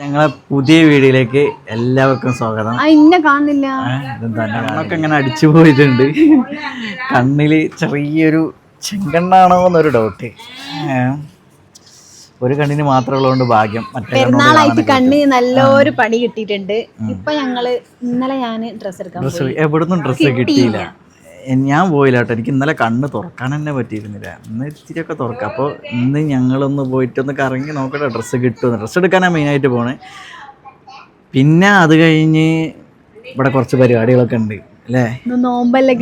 ഞങ്ങളെ പുതിയ വീഡിയോയിലേക്ക് എല്ലാവർക്കും സ്വാഗതം. ഇന്നെ കാണുന്നില്ല. കണ്ണൊക്കെ ഇങ്ങനെ അടിച്ചു പോയിട്ടുണ്ട്. കണ്ണിൽ ചെറിയൊരു ചെങ്കണ്ണാണോ എന്നൊരു ഡൗട്ട് ഒരു കണ്ണിന് മാത്രമുള്ളതുകൊണ്ട് ഭാഗ്യം. മറ്റേ പെരുന്നാളായിട്ട് കണ്ണിന് നല്ലൊരു പണി കിട്ടിയിട്ടുണ്ട്. ഇപ്പൊ ഞങ്ങൾ ഇന്നലെ ഞാൻ ഡ്രസ് എടുക്കാൻ എവിടുന്നും ഡ്രസ് കിട്ടിയില്ല. ഞാൻ പോയില്ല കേട്ടോ എനിക്ക് ഇന്നലെ കണ്ണ് തുറക്കാൻ തന്നെ പറ്റിയിരുന്നില്ല. ഇന്ന് ഇത്തിരിയൊക്കെ തുറക്കാം. അപ്പോൾ ഇന്ന് ഞങ്ങളൊന്ന് പോയിട്ടൊന്ന് കറങ്ങി നോക്കട്ടെ. ഡ്രസ്സ് കിട്ടുമെന്ന്. ഡ്രസ്സ് എടുക്കാനാണ് മെയിനായിട്ട് പോണേ. പിന്നെ അത് കഴിഞ്ഞ് ഇവിടെ കുറച്ച് പരിപാടികളൊക്കെ ഉണ്ട്. അല്ലേ? നോമ്പല്ലേ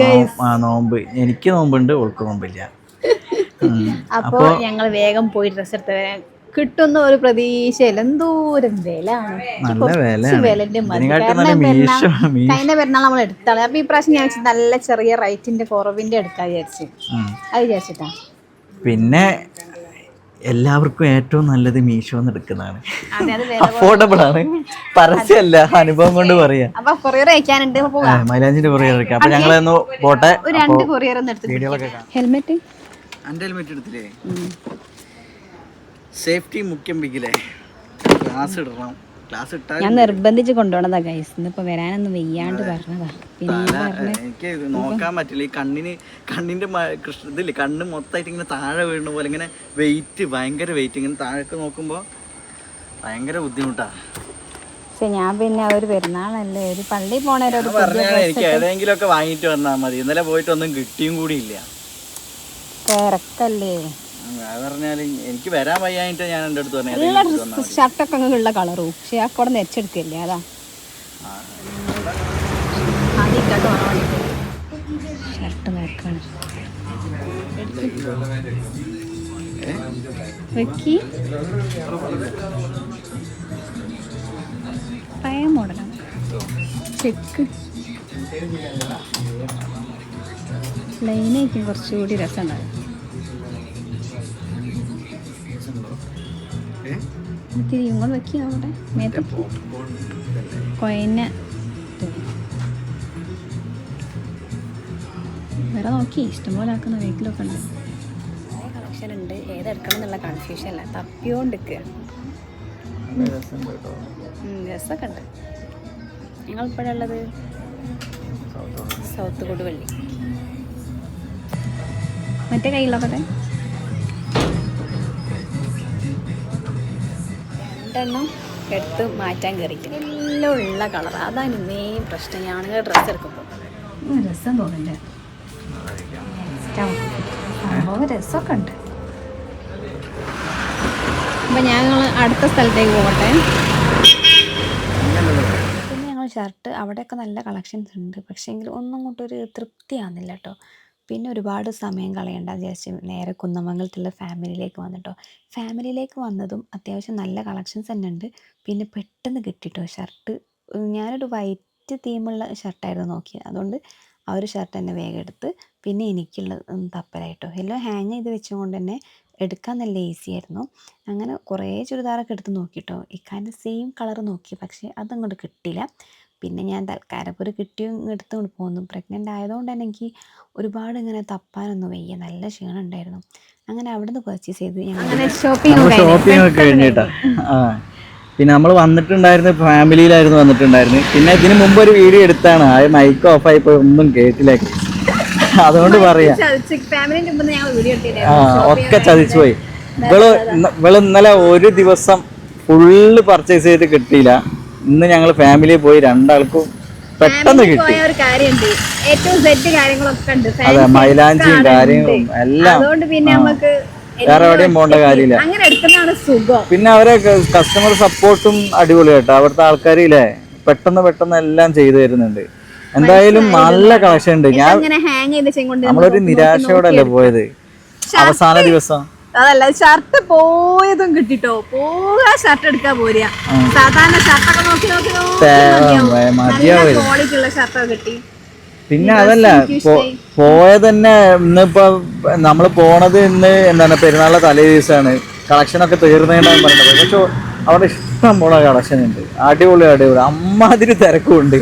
ആ നോമ്പ്. എനിക്ക് നോമ്പുണ്ട് ഓൾക്ക് നോമ്പില്ല. അപ്പോൾ ഞങ്ങൾ വേഗം പോയി ഡ്രസ്സ് എടുത്ത് വരാൻ കിട്ടുന്ന ഒരു പ്രതീക്ഷയില്ല. എന്തോരം വില ആണ് നല്ല വിലയാണ് വിലന്റെ കഴിഞ്ഞ പെരുന്നാൾ നമ്മൾ എടുത്താണ്. അപ്പൊ ഈ പ്രാവശ്യം ഞാൻ നല്ല ചെറിയ റൈറ്റിന്റെ കുറവിന്റെ എടുക്കാൻ വിചാരിച്ചു. അത് വിചാരിച്ചിട്ടാ. പിന്നെ എല്ലാവർക്കും ഏറ്റവും നല്ലത് മീഷോ എന്ന് എടുക്കുന്നതാണ്. അതെ അത് വില അഫോർഡബിൾ ആണ്. പരസ്യമല്ല അനുഭവം കൊണ്ട് പറയാം. മൈലാഞ്ചിന്റെ കൊറിയർ എടുക്കാം. അപ്പൊ ഞങ്ങളൊന്ന് പോട്ടെ. രണ്ട് കൊറിയർ ഒന്ന് എടുത്തിട്ട് ഹെൽമെറ്റ് ഹെൽമെറ്റ് എടുത്തില്ലേ? സേഫ്റ്റി മുഖ്യം പിക്കില്ലേ ക്ലാസ് ഇടണം. ഗ്ലാസ് ഇട്ടാൽ ഞാൻ നിർബന്ധിച്ച് കൊണ്ടുപോണതാ ഗൈസ് ഇന്നിപ്പോ വരാനൊന്നും വെയ്യാണ്ട് പറഞ്ഞതാ. പിന്നെ എനിക്ക് ഇത് നോക്കാൻ പറ്റില്ല. ഈ കണ്ണിന് കണ്ണിന്റെ കൃഷ്ണ ഇതില്ലേ കണ്ണ് മൊത്തമായിട്ട് ഇങ്ങനെ താഴെ വീഴുന്ന പോലെ ഇങ്ങനെ വെയിറ്റ് ഭയങ്കര വെയിറ്റ് ഇങ്ങനെ താഴേക്ക് നോക്കുമ്പോൾ ഭയങ്കര ബുദ്ധിമുട്ടാ. പക്ഷെ ഞാൻ പിന്നെ ഒരു പെരുന്നാളല്ലേ ഒരു പള്ളി പോണേരോ എനിക്ക് ഏതെങ്കിലും ഒക്കെ വാങ്ങിട്ട് വന്നാൽ മതി. ഇന്നലെ പോയിട്ടൊന്നും കിട്ടിയും കൂടി ഇല്ല തിരക്കല്ലേ. അത് പറഞ്ഞാൽ എനിക്ക് വരാൻ വയ്യായിട്ട് ഞാൻ എന്റെ അടുത്ത് പറഞ്ഞു ഷർട്ടൊക്കെ അങ്ങ് ഉള്ള കളറും? പക്ഷെ ആ കൂടെ നെച്ചെടുക്കല്ലേ അതാ. ഷർട്ട് നോക്കാണ് വെക്കി. പഴയ മോഡലാണ് ചെക്ക്. ലൈനായിരിക്കും കുറച്ചുകൂടി രസമുണ്ടാവും. എനിക്ക് ഇങ്ങോട്ട് വെക്കി നോക്കട്ടെ മേത്ത് കൊയന. വേറെ നോക്കി ഇഷ്ടംപോലെ ആക്കുന്ന വീട്ടിലൊക്കെ ഉണ്ട്. കളക്ഷൻ ഉണ്ട്. ഏതെടുക്കണം എന്നുള്ള കൺഫ്യൂഷൻ അല്ല തപ്പിയോണ്ടിരിക്കുക രസമൊക്കെ ഉണ്ട്. ഞങ്ങൾ ഇപ്പോഴുള്ളത് സൗത്ത് കൊടുവള്ളി മറ്റേ കയ്യിലൊക്കെ രണ്ടെണ്ണം എടുത്ത് മാറ്റാൻ കയറിയിട്ട് എല്ലാം ഉള്ള കളർ അതാണ് മെയിൻ പ്രശ്നം. ഞാനുകൾ ഡ്രസ്സ് എടുക്കുമ്പോൾ രസം തോന്നില്ല. രസമൊക്കെ ഉണ്ട്. അപ്പം ഞങ്ങൾ അടുത്ത സ്ഥലത്തേക്ക് പോകട്ടെ. പിന്നെ ഞങ്ങൾ ഷർട്ട് അവിടെയൊക്കെ നല്ല കളക്ഷൻസ് ഉണ്ട്. പക്ഷേ എങ്കിലും ഒന്നും കൊണ്ടൊരു തൃപ്തിയാകുന്നില്ല കേട്ടോ പിന്നെ ഒരുപാട് സമയം കളയണ്ട. വിചാരിച്ച് നേരെ കുന്നമംഗലത്തുള്ള ഫാമിലിയിലേക്ക് വന്നിട്ടോ. ഫാമിലിയിലേക്ക് വന്നതും അത്യാവശ്യം നല്ല കളക്ഷൻസ് തന്നെ ഉണ്ട്. പിന്നെ പെട്ടെന്ന് കിട്ടിട്ടോ ഷർട്ട്. ഞാനൊരു വൈറ്റ് തീമുള്ള ഷർട്ടായിരുന്നു നോക്കിയത് അതുകൊണ്ട് ആ ഒരു ഷർട്ട് തന്നെ വേഗം എടുത്ത് പിന്നെ എനിക്കുള്ള തപ്പലായിട്ടോ. എല്ലാം ഹാങ് ചെയ്ത് വെച്ചുകൊണ്ട് തന്നെ എടുക്കാൻ നല്ല ഈസി ആയിരുന്നു. അങ്ങനെ കുറേ ചുരിദാറൊക്കെ എടുത്ത് നോക്കിയിട്ടോ ഇക്കാന്റെ സെയിം കളർ നോക്കി. പക്ഷേ അതങ്ങോട്ട് കിട്ടില്ല പിന്നെ ഞാൻ തൽക്കാലം ഒരു കിട്ടിയും എടുത്തുകൊണ്ട് പോന്നു. പ്രഗ്നന്റ് ആയതുകൊണ്ട് തന്നെ എനിക്ക് ഒരുപാട് ഇങ്ങനെ തപ്പാനൊന്നും വയ്യ. നല്ല ക്ഷീണം ഉണ്ടായിരുന്നു. അങ്ങനെ അവിടെ നിന്ന് പർച്ചേസ് ചെയ്ത് അങ്ങനെ ഷോപ്പിംഗ് ഷോപ്പിംഗ് ഒക്കെ കഴിഞ്ഞിട്ടാ. പിന്നെ നമ്മൾ വന്നിട്ടുണ്ടായിരുന്നു ഫാമിലിയിലായിരുന്നു വന്നിട്ടുണ്ടായിരുന്നു പിന്നെ ഇതിന് മുമ്പ് ഒരു വീഡിയോ എടുത്താണ്. ആ മൈക്ക് ഓഫ് ആയിപ്പോ ഒന്നും കേട്ടില്ല. അതുകൊണ്ട് പറയാ. ഒക്കെ ചതിച്ചു പോയി ഇവൾ ഇവൾ ഇന്നലെ ഒരു ദിവസം ഫുള്ള് പർച്ചേസ് ചെയ്ത് കിട്ടിയില്ല. ഇന്ന് ഞങ്ങൾ ഫാമിലി പോയി രണ്ടാൾക്കും പെട്ടെന്ന് കിട്ടി. അതെ മൈലാഞ്ചിയും കാര്യങ്ങളും എല്ലാം. വേറെ എവിടെയും പോകേണ്ട കാര്യമില്ല. പിന്നെ അവരെ കസ്റ്റമർ സപ്പോർട്ടും അടിപൊളി കേട്ടോ. അവിടുത്തെ ആൾക്കാരില്ലേ പെട്ടെന്ന് പെട്ടെന്ന് എല്ലാം ചെയ്തു തരുന്നുണ്ട്. എന്തായാലും നല്ല കളക്ഷൻ ഉണ്ട്. ഞാൻ നമ്മളൊരു നിരാശയോടല്ലേ പോയത്? അവസാന ദിവസം. അതല്ല ഷർട്ട് പോയതും കിട്ടിട്ടോ. പോകാ ഷർട്ട് എടുക്കാൻ പോരുക. സാധാരണ ഷർട്ടൊക്കെ നോക്കി നോക്കി നോക്കി ക്വാളിറ്റി ഉള്ള ഷർട്ടൊക്കെ കിട്ടി. പിന്നെ അതല്ല പോയത് തന്നെ ഇന്നിപ്പോ നമ്മൾ പോണത് ഇന്ന് എന്താണ് പെരുന്നാളെ തലേ ദിവസമാണ് കളക്ഷനൊക്കെ തീർന്നേണ്ടാന്ന് പറഞ്ഞത്. പക്ഷെ അവരുടെ ഇഷ്ടം പോലെ കളക്ഷൻ ഉണ്ട്. അടിപൊളി അടിപൊളി. അമ്മാതിരി തിരക്കും ഉണ്ട്.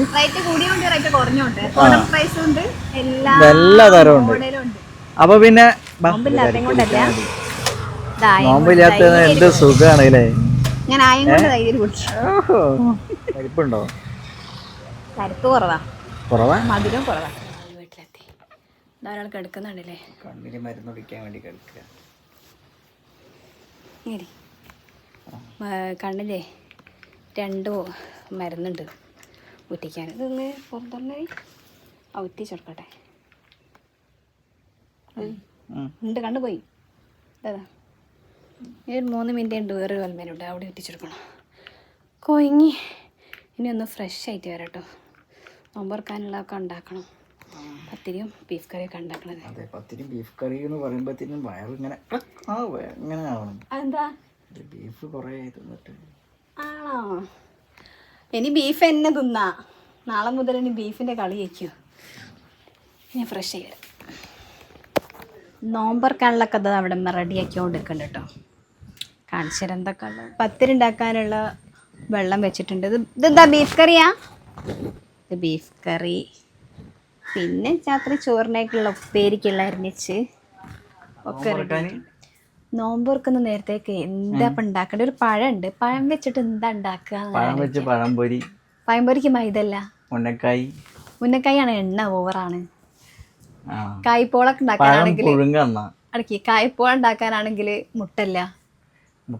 എല്ലാ തരവും ഉണ്ട്. അപ്പൊ പിന്നെ നോമ്പില്ലാത്ത എന്ത് സുഖമാണ് അല്ലേ ഞാൻ ആയും കൊണ്ട് തൈര് കുടിച്ചു. കരുത്ത് കുറവാ. കുറവാ? മധുരം കുറവാ. വീട്ടിലെത്തി. ഒരാൾ കിടക്കുന്നുണ്ടല്ലേ? കണ്ണിന് മരുന്ന് കുടിക്കാൻ വേണ്ടി കിടക്കുക. കണ്ണിലെ രണ്ട് മരുന്നുണ്ട് ഉറ്റിക്കാൻ ഇതൊന്ന് പുറത്തുള്ള ഊറ്റി ചെറുക്കട്ടെ ഉണ്ട് കണ്ടു പോയി. അതാ ഇനി ഒരു മൂന്ന് മിനിറ്റ് വേറൊരു വൽമേനുണ്ട് അവിടെ എത്തിച്ചെടുക്കണം കൊയങ്ങി. ഇനി ഒന്ന് ഫ്രഷ് ആയിട്ട് വരാം കേട്ടോ. നോമ്പറക്കാനുള്ളതൊക്കെ ഉണ്ടാക്കണം. പത്തിരിയും ബീഫ് കറിയൊക്കെ ഉണ്ടാക്കണത്. അതെ പത്തിരി ബീഫ് കറി എന്ന് പറയുമ്പോഴത്തേനും വയറിങ്ങനെ ആ വയ- ഇങ്ങനെ ആവണം. അതെന്താ? ബീഫ് കുറേ തിന്നിട്ട്. ആണോ? ഇനി ബീഫ് എന്നെ തിന്നാ. നാളെ മുതൽ ഇനി ബീഫിന്റെ കളി വയ്ക്കൂ ഞാൻ ഫ്രഷ് ആയി വരാം. നോമ്പറക്കാനുള്ളൊക്കെ കഥ അവിടെ റെഡിയാക്കി നിൽക്കുന്നുണ്ട് കേട്ടോ. കാണിച്ചു എന്തൊക്കെ ഉള്ളത് പത്തിരി ഉണ്ടാക്കാനുള്ള വെള്ളം വെച്ചിട്ടുണ്ട്. ഇത് ഇതെന്താ ബീഫ് കറിയാ ഇത് ബീഫ് കറി പിന്നെ രാത്രി ചോറിനേക്കുള്ള ഉപ്പേരിക്കുള്ള അരിഞ്ഞിച്ച് ഒക്കെ നോമ്പ് തുറക്കുന്ന നേരത്തേക്ക് എന്താ ഇപ്പം ഉണ്ടാക്കേണ്ട? ഒരു പഴം ഉണ്ട് പഴം വെച്ചിട്ട് എന്താ ഉണ്ടാക്കുക പഴം വെച്ച് പഴംപൊരി. പഴംപൊരിക്ക് മൈദല്ല ഉന്നക്കായി. ഉന്നക്കായാണ് എണ്ണ ഓവറാണ് കായ്പോളൊക്കെ ഉണ്ടാക്കാനാണെങ്കിൽ അടക്കി. കായ്പോള ഉണ്ടാക്കാനാണെങ്കിൽ മുട്ടല്ല.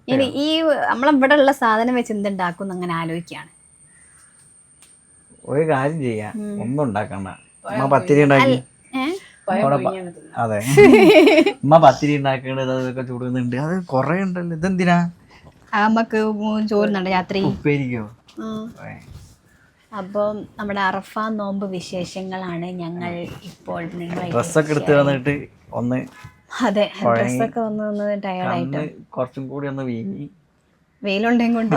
ഇനി ഈ നമ്മളിവിടെ ഉള്ള സാധനം വെച്ച് എന്തുണ്ടാക്കും അങ്ങനെ ആലോചിക്കുകയാണ് ഒരു കാര്യം ചെയ്യാം. ഒന്നും ഉണ്ടാക്കണ്ട. പത്തിരി ഉണ്ടാക്കി. അതെ. ഉമ്മ പത്തിരി ഉണ്ടാക്കേണ്ടത് അതൊക്കെ ചൂടുന്നുണ്ട്. അത് കൊറേ ഉണ്ടല്ലോ. ഇതെന്തിനാ? നമുക്ക് ചോറുന്നുണ്ട് രാത്രി. ഉപ്പേരിക്കോ. അപ്പോൾ നമ്മുടെ അറഫ നോമ്പ് വിശേഷങ്ങളാണ് ഞങ്ങൾ ഇപ്പോൾ നിങ്ങളെ ഡ്രസ്സൊക്കെ എടുത്ത് വന്നിട്ട് ഒന്ന് അതെ ഡ്രസ്സൊക്കെ ഒന്ന് ഒന്ന് ടയർഡായിട്ട് കുറച്ചും കൂടി ഒന്ന് വീങ്ങി. വെയിലുണ്ടെങ്കിൽ കൊണ്ട്?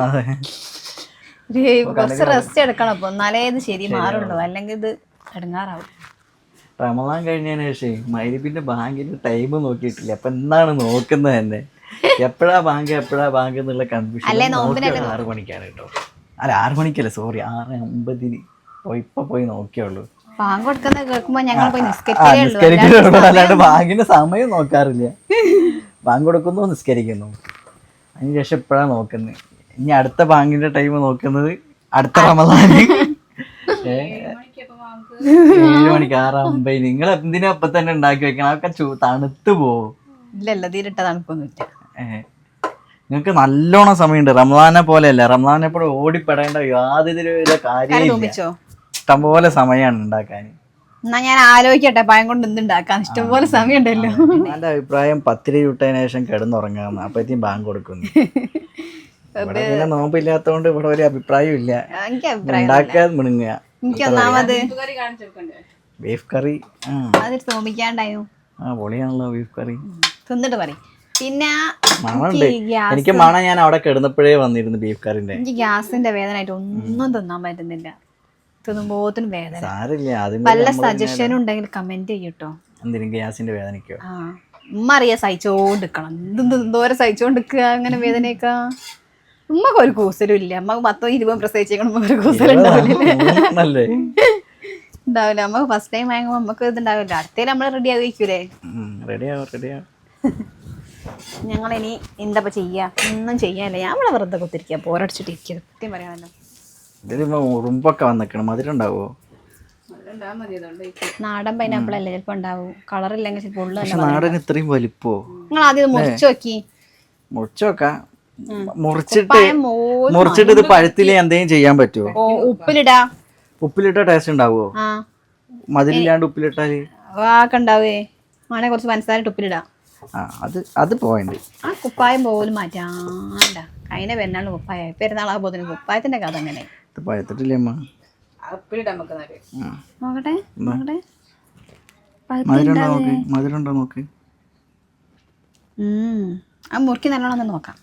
കുറച്ച് റെസ്റ്റ് എടുക്കണം അപ്പോൾ എന്നാലേ ഇത് ശരി മാറുള്ളൂ. അല്ലെങ്കിൽ ഇത് ഇടങ്ങാറാവും റമദാൻ കഴിഞ്ഞതിന് ശേഷം മൈരിപ്പിന്റെ ബാങ്കിന്റെ ടൈം നോക്കിയിട്ടില്ല. അപ്പൊ എന്താണ് നോക്കുന്നത് തന്നെ എപ്പോഴാ ബാങ്ക് എപ്പോഴാ ബാങ്ക് എന്നുള്ള കൺഫ്യൂഷൻ ആറ് മണിക്കാണ് കേട്ടോ. അല്ല ആറ് മണിക്കല്ല? സോറി ആറ് അമ്പതിന് പോയി ഇപ്പൊ പോയി നോക്കിയുള്ളൂ. പാങ്ക് കൊടുക്കുന്ന കേൾക്കുമ്പോൾ ഞങ്ങൾ പോയി അല്ലാണ്ട് ബാങ്കിന്റെ സമയം നോക്കാറില്ല. ബാങ്ക് കൊടുക്കുന്നു നിസ്കരിക്കുന്നു. അതിനുശേഷം ഇപ്പഴാ നോക്കുന്നത് ഇനി അടുത്ത ബാങ്കിന്റെ ടൈം നോക്കുന്നത് അടുത്ത റമദാന്. ഏഴ് മണിക്ക് ആറ് അമ്പത് നിങ്ങൾ എന്തിനാ ഇപ്പൊ തന്നെ ഉണ്ടാക്കി വെക്കണം? അതൊക്കെ ചൂ- തണുത്ത് പോവും. ഇല്ലല്ല തീരിട്ട തണുപ്പൊന്നുമില്ല. നിങ്ങൾക്ക് നല്ലോണം സമയമുണ്ട്. റംസാനെ പോലെയല്ല. റമദാനെ എപ്പോഴും ഓടിപ്പെടേണ്ട യാതൊരു കാര്യമില്ല പോലെ ഇഷ്ടംപോലെ സമയമാണ് ഉണ്ടാക്കാൻ. എന്നാ ഞാൻ ആലോചിക്കട്ടെ പഴം കൊണ്ട് എന്തുണ്ടാക്കാം ഇഷ്ടംപോലെ സമയമുണ്ടല്ലോ. എന്റെ അഭിപ്രായം പത്തിരി ചുട്ടതിന് ശേഷം കിടന്നുറങ്ങാന്ന്. അപ്പത്തേക്കും ബാങ്ക് കൊടുക്കുന്നു. ഇവിടെ പിന്നെ നോമ്പില്ലാത്തതുകൊണ്ട് ഇവിടെ ഒരു അഭിപ്രായം ഇല്ല. എനിക്ക് അഭിപ്രായം ഉണ്ടാക്കാൻ മിണുങ്ങുക. എനിക്ക് ഒന്നാമത് ബീഫ് കറി ആ. അതൊരു തോന്നിക്കാണ്ടായിരുന്നു ആ പൊളിയാണല്ലോ ബീഫ് കറി. തിന്നിട്ട് പറയും. പിന്നെ മണമുണ്ട്. എനിക്ക് മണ ഞാൻ അവിടെ കിടന്നപ്പോഴേ വന്നിരുന്നു ബീഫ് കറിന്റെ എനിക്ക് ഗ്യാസിന്റെ വേദനയായിട്ട് ഒന്നും തിന്നാൻ പറ്റുന്നില്ല. തിന്നുമ്പോത്തിനും വേദന. സാരില്ല വല്ല സജഷൻ ഉണ്ടെങ്കിൽ കമന്റ് ചെയ്യൂട്ടോ. എന്തിനും ഗ്യാസിന്റെ വേദനയ്ക്കോ? ഉമ്മ അറിയാ സഹിച്ചോണ്ടിരിക്കണം. എന്ത് എന്തോരം സഹിച്ചോണ്ടിരിക്കുക അങ്ങനെ വേദനയൊക്കെ. ഉമ്മക്ക് ഒരു കൂസലും ഇല്ല. അമ്മയ്ക്ക് പത്തോ ഇരുപതും പ്രസവിച്ചേക്കണം ഉമ്മക്ക് ഒരു കൂസലും ഉണ്ടാവില്ല. ഉണ്ടാവില്ല. നമുക്ക് ഫസ്റ്റ് ടൈം വാങ്ങുമ്പോൾ നമുക്ക് ഇതുണ്ടാവില്ല. അടുത്തേലും നമ്മൾ റെഡി ആയിരിക്കൂലേ റെഡിയാവും റെഡിയാവും ഞങ്ങളിനി എന്താ ചെയ്യാ? ഒന്നും ചെയ്യാനില്ല. ഞാൻ ഇവിടെ വെറുതെ കുത്തിരിക്കുക പോരടിച്ചിട്ടിരിക്കുക സത്യം പറയാമല്ലോ ഇതിലിപ്പോ ഉറുമ്പൊക്കെ വന്നിക്കണം. മധുരം ഉണ്ടാവോ? നാടൻ പൈനാപ്പിൾ അല്ലേ? ചിലപ്പോൾ ഉണ്ടാവും. കളർ ഇല്ലെങ്കിൽ ചിലപ്പോൾ ഉള്ളു പക്ഷെ നാടന് ഇത്രയും വലിപ്പോ? നിങ്ങൾ ആദ്യം മുറിച്ചു നോക്കി. മുറിച്ചു നോക്കാം. മുറിച്ചിട്ട് മുറിച്ചിട്ട് ഇത് പഴുത്തിൽ എന്തെങ്കിലും ചെയ്യാൻ പറ്റുമോ ഉപ്പിലിടാ. ഉപ്പിലിട്ട ടേസ്റ്റ് ഉണ്ടാവോ? ആ. മധുരില്ലാണ്ട് ഉപ്പിലിട്ടാൽ? വാക്കുണ്ടാവേ മാനെ അങ്ങനെ കുറച്ച് പഞ്ചസാര ഉപ്പിലിടാം. ആ അത് അത് പോയിന്റ് ആ കുപ്പായം പോലും മാറ്റാണ്ട. കഴിഞ്ഞ പെരുന്നാളിന് കുപ്പായ. പെരുന്നാളാകുമ്പോൾ കുപ്പായത്തിന്റെ കഥ അങ്ങനെ. ഇത് പഴുത്തിട്ടില്ലേ അമ്മ. നോക്കട്ടെ നോക്കട്ടെ. നോക്ക്? നോക്ക്? ആ മുറുക്കി നല്ലോണം നോക്കാം.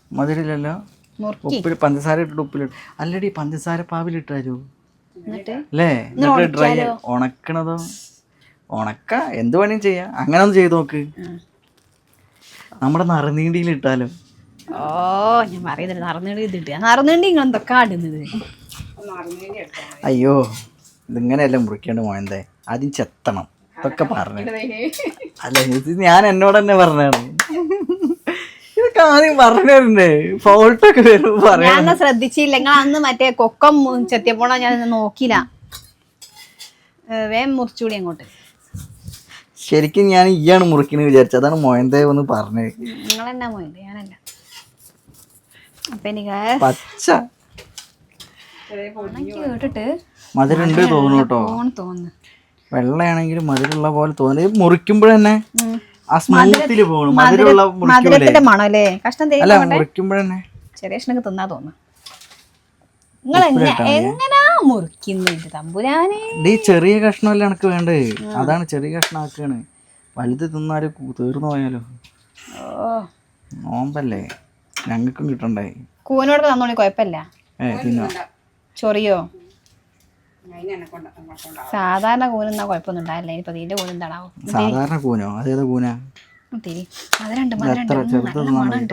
ഉപ്പിൽ പഞ്ചസാര ഇട്ടിട്ട് ഉപ്പിലിട്ട് അല്ലടി പഞ്ചസാര എന്നിട്ട്? അല്ലേ? എന്നിട്ട് ഡ്രൈ ഉണക്കണതോ? ഉണക്ക? എന്ത് വേണേലും ചെയ്യാം. അങ്ങനെ ഒന്ന് ചെയ്ത് നോക്ക്. നമ്മുടെ നറുനീണ്ടിയിൽ ഇട്ടാലോ. ഓ ഞാൻ പറയുന്നില്ല. നറുനീണ്ടി ഇതിട്ട് നറുനീണ്ടി നിങ്ങൾ എന്തൊക്കെ ആടുന്നത് അയ്യോ ഇതിങ്ങനെയല്ല മുറിക്കേണ്ട മോയന്തേ ആദ്യം ചെത്തണം. ഇതൊക്കെ പറഞ്ഞു. അല്ല ഇത് ഞാൻ എന്നോട് തന്നെ പറഞ്ഞാണ് ഇതൊക്കെ ആദ്യം പറഞ്ഞിട്ടുണ്ട്. ഫോൾട്ടൊക്കെ ശ്രദ്ധിച്ചില്ല. നിങ്ങൾ അന്ന് മറ്റേ കൊക്കം ചെത്തിയപ്പോഴാണ് ഞാൻ നോക്കിയില്ല. വേം മുറിച്ചുകൂടി അങ്ങോട്ട്. ശരിക്കും ഞാൻ ഇയാണ് മുറിക്കണെന്ന് വിചാരിച്ചത് അതാണ് മോയന്തേ ഒന്ന് പറഞ്ഞത്. നിങ്ങൾ എന്നാ പോയത് ഞാനല്ല. അപ്പൊ എനിക്ക് പച്ച. കേട്ടിട്ട് മധുരണ്ട് തോന്നുന്നു കേട്ടോ. വെള്ളയാണെങ്കിൽ തോന്നുന്നു. മധുരമുള്ള പോലെ തോന്നി മുറിക്കുമ്പോഴന്നെ തന്നെ ആ സ്മൂത്തിൽ പോകണം മധുരമുള്ള മുറിക്കുമ്പോഴന്നെ മധുരത്തിന്റെ മണം അല്ലേ? കഷ്ണം അല്ല മുറിക്കുമ്പോൾ തന്നെ ചെറിയ കഷ്ണൊക്കെ തിന്നാ തോന്നുന്നു. നിങ്ങൾ എങ്ങനെ എങ്ങനാ മുറിക്കുന്നു ഇത് തമ്പുരാനെ. ഡീ ചെറിയ കഷ്ണമല്ലേ എനിക്ക് വേണ്ടേ? അതാണ് ചെറിയ കഷ്ണം ആക്കാണ് വലുത് തിന്നാൽ തീർന്നു പോയാലോ? ഓ. നോമ്പല്ലേ? ഞങ്ങൾക്കും കിട്ടണ്ടേ? കൂനോട് തന്നോളി കുഴപ്പമില്ല. ഏ തിന്നോ? ചൊറിയോ? സാധാരണ കൂനെന്നാ കുഴപ്പമൊന്നും ഉണ്ടായില്ല ഇനിയിപ്പോ ഇതിന്റെ കൂന എന്താണാവോ സാധാരണ കൂനോ? അതേതാ കൂനാ? തിരി. മധുരണ്ട് രണ്ട് ചെറുത് തിന്നാ മതി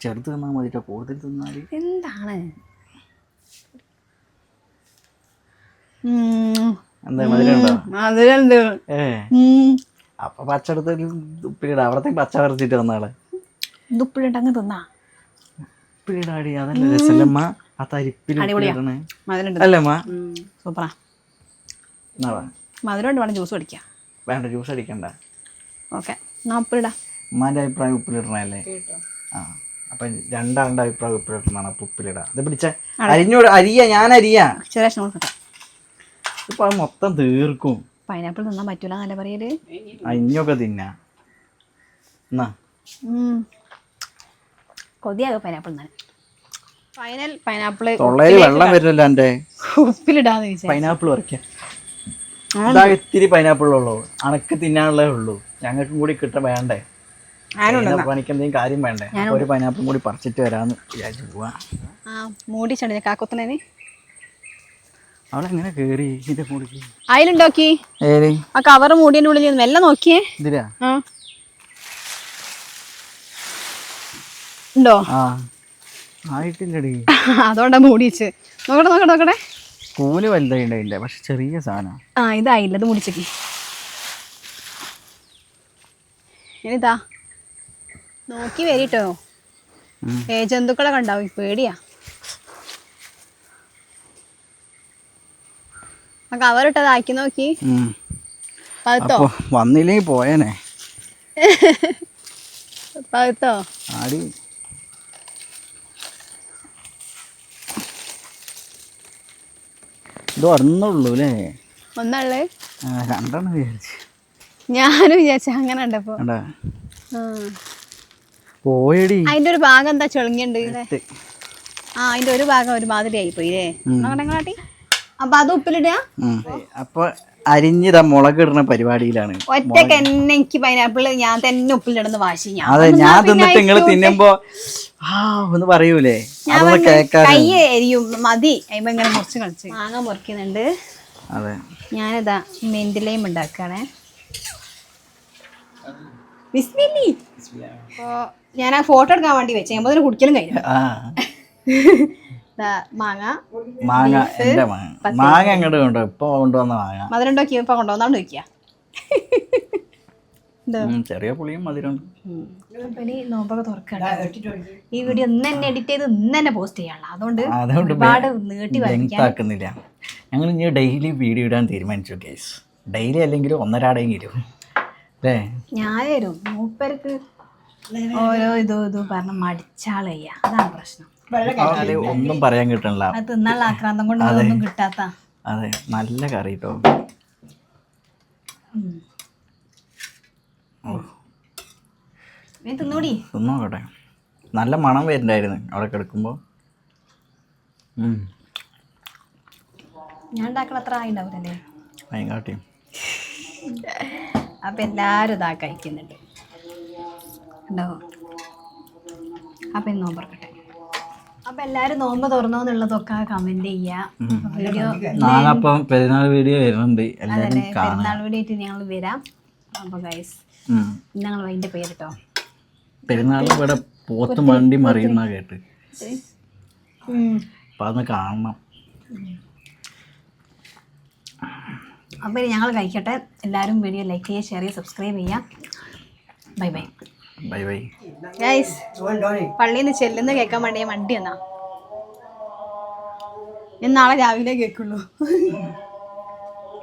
ചെറുത് തിന്നാ മതി കൂടുതൽ തിന്നാൽ? എന്താണ് ഉം, എന്താ മധുരമുണ്ടോ. അപ്പൊ പച്ചെടുത്ത് ഉപ്പിലിട. അവിടത്തേക്ക് പച്ച വരച്ചിട്ട് വന്നാൾ. ഉപ്പിലിട്ട് അങ്ങ് തിന്നാ. ഉപ്പിലിടാടി അതല്ല രസല്ലമ്മ ആ ഉപ്പിലിടണേ അല്ലമ്മ സൂപ്പറാ. മധുരമുണ്ട് വേണം ജ്യൂസ് വേണ്ട ജ്യൂസ് അടിക്കണ്ട. ഓക്കെ. എന്നാ ഉപ്പിലിടാം. ഉമ്മാന്റെ അഭിപ്രായം ഉപ്പിലിടണല്ലേ ആ അപ്പൊ രണ്ടാളുടെ അഭിപ്രായം ഉപ്പിലിടണതാണ് അപ്പൊ ഉപ്പിലിടാ. ഇത് പിടിച്ച. അരിഞ്ഞോട് അരിയ ഞാൻ അരിയാ. ചെറിയ ഇപ്പൊ അത് മൊത്തം തീർക്കും. പൈനാപ്പിൾ തിന്നാൻ പറ്റൂല നല്ല പറയൽ? അഞ്ഞൊക്കെ തിന്നാ. എന്നാ. കൊതിയാകും പൈനാപ്പിൾ തന്നെ ഫൈനൽ പൈനാപ്പിൾ തൊള്ളയിൽ വെള്ളം വരില്ലല്ലോ എന്റെ ഉപ്പിലിടാന്ന് ചോദിച്ചാൽ പൈനാപ്പിൾ പറിക്കാം. ഇതാ ഇത്തിരി പൈനാപ്പിൾ ഉള്ളൂ. അണക്ക് തിന്നാനുള്ളേ ഉള്ളൂ. ഞങ്ങൾക്കും കൂടി കിട്ട വേണ്ടേ? പണിക്ക് എന്തെങ്കിലും കാര്യം വേണ്ടേ? ഒരു പൈനാപ്പിൾ കൂടി പറിച്ചിട്ട് വരാന്ന് വിചാരിച്ചു പോവാ. ആ മൂടി ചെണ്ടി കാക്കൊത്തണേന് അവളെങ്ങനെ കേറി ഇതിന്റെ കൂടിക്ക് അതിലുണ്ടോക്കി ഏത്? ആ കവർ മൂടിയതിന്റെ ഉള്ളിൽ മെല്ലെ നോക്കിയേ. ഇതിലാ? ആ. ഉണ്ടോ? ആ. ആയിട്ടില്ലടി. അതുകൊണ്ടാ മൂടിച്ച് നോക്കട്ടെ നോക്കട്ടെ നോക്കട്ടെ കൂൽ വലുതായിണ്ടായില്ല പക്ഷെ ചെറിയ സാധനം. ആ ഇതായില്ല ഇത് മുടിച്ചേക്ക്. ഇനിതാ നോക്കി വരിട്ടോ. ഏജന്തുക്കളെ കണ്ടാവും പേടിയാ. ആ കവറിട്ടത് ആക്കി നോക്കി. പഴുത്തോ വന്നില്ലെങ്കിൽ പോയേനെ. പഴുത്തോ ആടി. ഇത് ഒരെണ്ണുള്ളൂ അല്ലേ ഒന്നുള്ളേ രണ്ടെണ്ണം വിചാരിച്ചു. ഞാനും വിചാരിച്ച അങ്ങനെ ഉണ്ടപ്പോ പോയടി. അതിന്റെ ഒരു ഭാഗം എന്താ ചെളുങ്ങിണ്ട് ആ അതിന്റെ ഒരു ഭാഗം ഒരു മാതിരി ആയിപ്പോയി അല്ലേ നോക്കട്ടെ അപ്പൊ അത് ഉപ്പിലിടുക. അപ്പൊ അരിഞ്ഞിതാ മുളക് ഇടുന്ന പരിപാടിയിലാണ്. ഒറ്റയ്ക്ക് എന്നെ എനിക്ക് പൈനാപ്പിൾ ഞാൻ തന്നെ ഉപ്പിലിടുന്ന വാശി. ഞാൻ അതെ ഞാൻ തിന്നിട്ട് നിങ്ങൾ തിന്നുമ്പോ ആ ഒന്ന് പറയൂലേ? അതൊന്ന് കേക്കാ കൈ എരിയും മതി. അയിമ്പോ ഇങ്ങനെ മുറിച്ച് കളിച്ച്. മാങ്ങ മുറിക്കുന്നുണ്ട്. അതെ. ഞാനിതാ മെന്റിലയും ഉണ്ടാക്കുകയാണേ. ബിസ്മില്ലി ഞാൻ ആ ഫോട്ടോ എടുക്കാൻ വേണ്ടി വെച്ചേ. അമ്പതിന് കുടിക്കലും കഴിഞ്ഞു. മാങ്ങ. മാങ്ങ എന്റെ മാങ്ങ. മാങ്ങ എങ്ങോട്ട് കൊണ്ടോ ഇപ്പൊ കൊണ്ടുവന്ന മാങ്ങ. മധുരം ഉണ്ടാക്കി ഇപ്പൊ കൊണ്ടുവന്നാണ് വെക്കുക ചെറിയ പുളിയും മധുരമുണ്ട്. ഇനി നോമ്പൊക്കെ തുറക്കണം ഈ വീഡിയോ ഇന്ന് തന്നെ എഡിറ്റ് ചെയ്ത് ഇന്ന് തന്നെ പോസ്റ്റ് ചെയ്യാനുള്ള. അതുകൊണ്ട് ഒരുപാട് നീട്ടി ലെങ്ത് ആക്കുന്നില്ല. ഞങ്ങൾ ഇനി ഡെയിലി വീഡിയോ ഇടാൻ തീരുമാനിച്ചു കേസ് ഡെയിലി അല്ലെങ്കിലും ഒന്നരാടെങ്കിലും അല്ലേ? ഞാൻ വരും മൂപ്പർക്ക് ഓരോ ഇതും ഇതും പറഞ്ഞ് മടിച്ചാളയ്യ. അതാണ് പ്രശ്നം. ഒന്നും പറയാൻ കിട്ടണില്ല. അത് തിന്നാനുള്ള ആക്രാന്തം കൊണ്ട് അതൊന്നും കിട്ടാത്ത. അതെ നല്ല കറി കേട്ടോ തിന്നൂടി. തിന്നോക്കട്ടെ. നല്ല മണം വരുന്നുണ്ടായിരുന്നു അവിടെ കിടക്കുമ്പോൾ ഞാൻ ഉണ്ടാക്കണ അത്ര അപ്പം എല്ലാവരും ഇതാ കഴിക്കുന്നുണ്ട്. ഉണ്ടോ അപ്പം ഇന്ന് നോമ്പ് തുറക്കട്ടെ. അപ്പം എല്ലാരും നോമ്പ് തുറന്നോന്നുള്ളതൊക്കെ കമന്റ് ചെയ്യുക വീഡിയോ നാളെ അപ്പം പെരുന്നാൾ വീഡിയോ വരുന്നുണ്ട്. പെരുന്നാൾ വീഡിയോ ഞങ്ങൾ വരാം. അപ്പൊ ഗൈസ് ഞങ്ങൾ അതിന്റെ പേര് കേട്ടോ. പെരുന്നാൾ ഇവിടെ പോത്ത് മണ്ടി മറിയുന്ന കേട്ട്. അപ്പൊ അതൊന്ന് കാണണം. അപ്പോൾ ഞങ്ങൾ കഴിക്കട്ടെ. എല്ലാവരും വീഡിയോ ലൈക്ക് ചെയ്യുക ഷെയർ ചെയ്യുക സബ്സ്ക്രൈബ് ചെയ്യുക. Bye bye bye bye guys പള്ളിയിൽ നിന്ന് ചെല്ലുന്ന കേൾക്കാൻ വേണ്ടി വണ്ടി എന്നാ ഞാൻ നാളെ രാവിലെ കേൾക്കുള്ളൂ.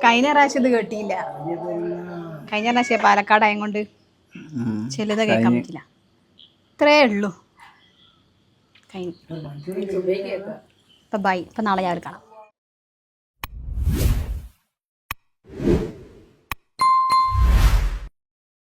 കഴിഞ്ഞ പ്രാവശ്യം ഇത് കേട്ടിയില്ല. കഴിഞ്ഞ പ്രാവശ്യം പാലക്കാട് ആയതുകൊണ്ട് ചെല്ലുന്ന കേൾക്കാൻ പറ്റില്ല. ഇത്രേ ഉള്ളൂ. കഴിഞ്ഞു. ഇപ്പം ബൈ ഇപ്പം നാളെ രാവിലെ കാണാം.